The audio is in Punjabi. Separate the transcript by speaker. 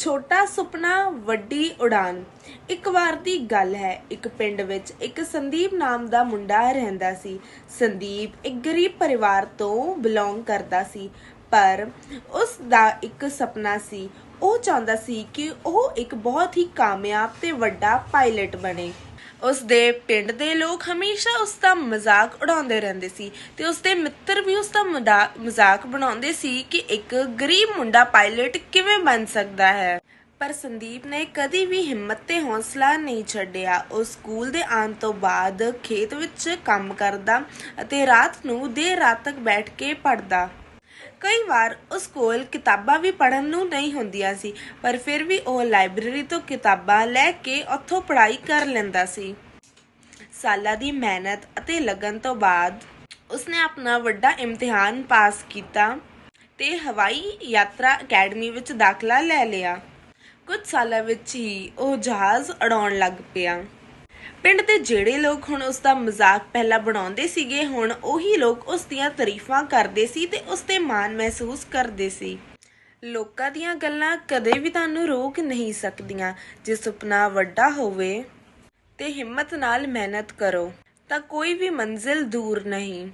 Speaker 1: ਛੋਟਾ ਸੁਪਨਾ, ਵੱਡੀ ਉਡਾਨ। ਇੱਕ ਵਾਰ ਦੀ ਗੱਲ ਹੈ, ਇੱਕ ਪਿੰਡ ਵਿੱਚ ਇੱਕ ਸੰਦੀਪ ਨਾਮ ਦਾ ਮੁੰਡਾ ਰਹਿੰਦਾ ਸੀ। ਸੰਦੀਪ ਇੱਕ ਗਰੀਬ ਪਰਿਵਾਰ ਤੋਂ ਬਿਲੋਂਗ ਕਰਦਾ ਸੀ, ਪਰ ਉਸ ਦਾ ਇੱਕ ਸੁਪਨਾ ਸੀ। ਉਹ ਚਾਹੁੰਦਾ ਸੀ ਕਿ ਉਹ ਇੱਕ ਬਹੁਤ ਹੀ ਕਾਮਯਾਬ ਤੇ ਵੱਡਾ ਪਾਇਲਟ ਬਣੇ। ਉਸ ਦੇ ਪਿੰਡ ਦੇ ਲੋਕ ਹਮੇਸ਼ਾ ਉਸ ਦਾ ਮਜ਼ਾਕ ਉਡਾਉਂਦੇ ਰਹਿੰਦੇ ਸੀ ਤੇ ਉਸ ਦੇ ਮਿੱਤਰ ਵੀ ਉਸ ਦਾ ਮਜ਼ਾਕ ਬਣਾਉਂਦੇ ਸੀ ਕਿ ਇੱਕ ਗਰੀਬ ਮੁੰਡਾ ਪਾਇਲਟ ਕਿਵੇਂ ਬਣ ਸਕਦਾ ਹੈ। ਪਰ ਸੰਦੀਪ ਨੇ ਕਦੀ ਵੀ ਹਿੰਮਤ ਤੇ ਹੌਸਲਾ ਨਹੀਂ ਛੱਡਿਆ। ਉਹ ਸਕੂਲ ਦੇ ਆਉਣ ਤੋਂ ਬਾਅਦ ਖੇਤ ਵਿੱਚ ਕੰਮ ਕਰਦਾ ਅਤੇ ਰਾਤ ਨੂੰ ਦੇਰ ਰਾਤ ਤੱਕ ਬੈਠ ਕੇ ਪੜ੍ਹਦਾ। ਕਈ ਵਾਰ ਉਸ ਕੋਲ ਕਿਤਾਬਾਂ ਵੀ ਪੜ੍ਹਨ ਨੂੰ ਨਹੀਂ ਹੁੰਦੀਆਂ ਸੀ, ਪਰ ਫਿਰ ਵੀ ਉਹ ਲਾਇਬ੍ਰੇਰੀ ਤੋਂ ਕਿਤਾਬਾਂ ਲੈ ਕੇ ਉੱਥੋਂ ਪੜ੍ਹਾਈ ਕਰ ਲੈਂਦਾ ਸੀ। ਸਾਲਾਂ ਦੀ ਮਿਹਨਤ ਅਤੇ ਲਗਨ ਤੋਂ ਬਾਅਦ ਉਸਨੇ ਆਪਣਾ ਵੱਡਾ ਇਮਤਿਹਾਨ ਪਾਸ ਕੀਤਾ ਤੇ ਹਵਾਈ ਯਾਤਰਾ ਅਕੈਡਮੀ ਵਿੱਚ ਦਾਖਲਾ ਲੈ ਲਿਆ। ਕੁਝ ਸਾਲਾਂ ਵਿੱਚ ਹੀ ਉਹ ਜਹਾਜ਼ ਉਡਾਉਣ ਲੱਗ ਪਿਆ। ਪਿੰਡ ਦੇ ਜਿਹੜੇ ਲੋਕ ਹੁਣ ਉਸ ਦਾ ਮਜ਼ਾਕ ਪਹਿਲਾਂ ਬਣਾਉਂਦੇ ਸੀਗੇ, ਹੁਣ ਉਹੀ ਲੋਕ ਉਸ ਦੀਆਂ ਤਾਰੀਫਾਂ ਕਰਦੇ ਸੀ ਤੇ ਉਸ ਤੇ ਮਾਣ ਮਹਿਸੂਸ ਕਰਦੇ ਸੀ। ਲੋਕਾਂ ਦੀਆਂ ਗੱਲਾਂ ਕਦੇ ਵੀ ਤੁਹਾਨੂੰ ਰੋਕ ਨਹੀਂ ਸਕਦੀਆਂ। ਜੇ ਸੁਪਨਾ ਵੱਡਾ ਹੋਵੇ ਤੇ ਹਿੰਮਤ ਨਾਲ ਮਿਹਨਤ ਕਰੋ, ਤਾਂ ਕੋਈ ਵੀ ਮੰਜ਼ਿਲ ਦੂਰ ਨਹੀਂ।